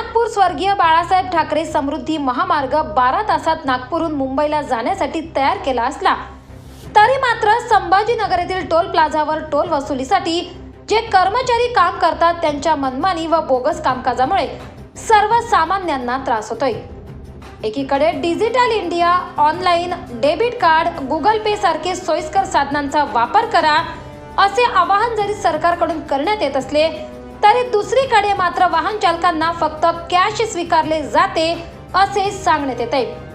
नागपूर स्वर्गीय बाळासाहेब ठाकरे समृद्धी महामार्ग बारा तासात नागपूरहून मुंबईला जाण्यासाठी तयार केला असला तरी मात्र संभाजीनगर येथील टोल प्लाझावर टोल वसुलीसाठी जे कर्मचारी काम करतात त्यांच्या मनमानी व बोगस कामकाजामुळे सर्वसामान्यांना त्रास होतोय. एकीकडे digital India online debit card Google Pay सारखे सोयीस्कर साधनांचा वापर करा असे आवाहन जरी सरकारकडून करण्यात येत असले तरी दुसरीकडे मात्र वाहन चालकांना फक्त कॅश स्वीकारले जाते असे सांगण्यात येत आहे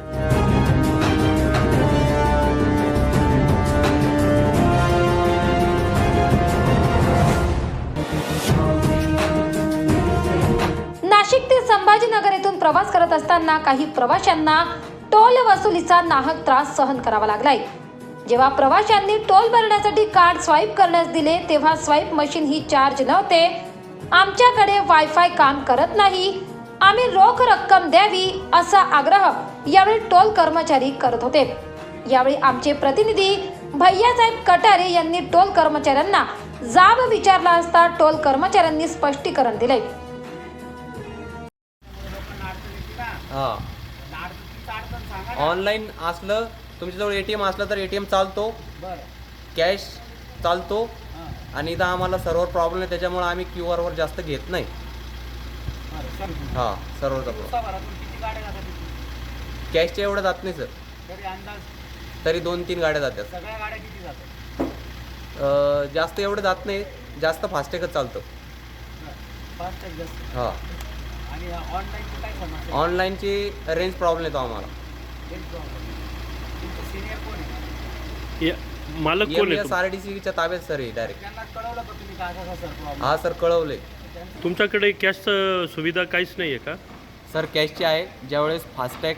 नाशिक ते संभाजीनगर येथून प्रवास करत असताना काही प्रवाशांना टोल वसुलीचा नाहक त्रास सहन करावा लागलाय. जेव्हा प्रवाशांनी टोल भरण्यासाठी कार्ड स्वाईप करण्यास दिले तेव्हा स्वाईप मशीन ही चार्ज नव्हते आमच्याकडे वायफाय काम करत नाही. आम्ही रोख रक्कम द्यावी असा आग्रह यावेळी टोल कर्मचारी करत होते. यावेळी आमचे प्रतिनिधी भैयासाहेब कटारे यांनी टोल कर्मचाऱ्यांना जाब विचारला असता टोल कर्मचाऱ्यांनी स्पष्टीकरण दिले. हां. ऑनलाईन असलं तुमच्याजवळ ए टी एम असलं तर ए टी एम चालतो. कॅश चालतो. आणि इथं आम्हाला सर्व्हर प्रॉब्लेम आहे त्याच्यामुळे आम्ही क्यू आरवर जास्त घेत नाही. हां सर्व्हरचा प्रॉब्लेम कॅशच्या एवढं जात नाही सर. तरी दोन तीन गाड्या जातात. सगळ्या गाड्या किती जातात? अं, जास्त एवढं जात नाही जास्त फास्टॅगच चालतं. हां. ऑनलाईनची रेंज प्रॉब्लेम येतो आम्हाला. या- मालक कोण आहे एस आर डी सीच्या ताब्यात सर आहे डायरेक्ट त्यांना कळवलं का तुम्ही काय कसा सर प्रॉब्लेम हा सर कळवले. तुम- तुमच्याकडे कॅश सुविधा काहीच नाही आहे का? सर कॅशची आहे. ज्यावेळेस फास्टॅग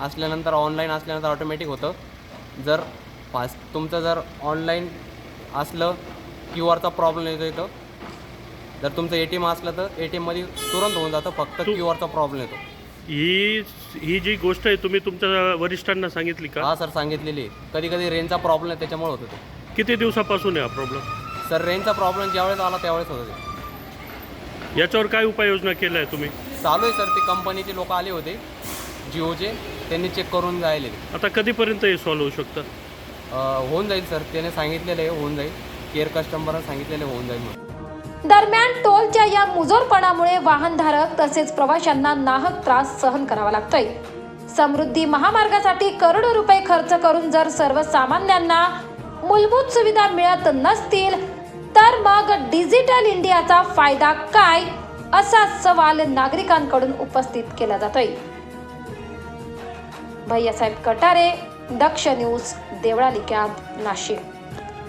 असल्यानंतर ऑनलाईन असल्यानंतर ऑटोमॅटिक होतं. जर फास्ट तुमचं जर ऑनलाईन असलं क्यू आरचा प्रॉब्लेम येतो इथं जर तुमचं ए टी एम असलं तर ए टी एममध्ये तुरंत होऊन जातं. फक्त तू- क्यू आरचा प्रॉब्लेम येतो. ही ही जी गोष्ट आहे तुम्ही तुमच्या वरिष्ठांना सांगितली का? हा सर सांगितलेली कधी कधी रेंजचा प्रॉब्लेम आहे त्याच्यामुळे होतो ते किती दिवसापासून आहे हा प्रॉब्लेम? सर रेंजचा प्रॉब्लेम ज्यावेळेस आला त्यावेळेस होतं ते याच्यावर काय उपाययोजना केल्या आहे तुम्ही? चालू आहे सर ते कंपनीचे लोक आले होते जिओचे. त्यांनी चेक करून जायले ते. आता कधीपर्यंत हे सॉल्व्ह होऊ शकतं? अं, होऊन जाईल सर त्याने सांगितलेलं आहे होऊन जाईल. केअर कस्टमरनं सांगितलेलं आहे होऊन जाईल म्हणून. दरम्यान टोलच्या या मुजोरपणामुळे वाहनधारक तसेच प्रवाशांना नाहक त्रास सहन करावा लागतोय. समृद्धी महामार्गासाठी करोडो रुपये खर्च करून जर सर्वसामान्यांना मूलभूत सुविधा मिळत नसतील तर मग डिजिटल इंडियाचा फायदा काय असा सवाल नागरिकांकडून उपस्थित केला जातोय. भैयासाहेब कटारे दक्ष न्यूज देवळालिक्यात नाशिक.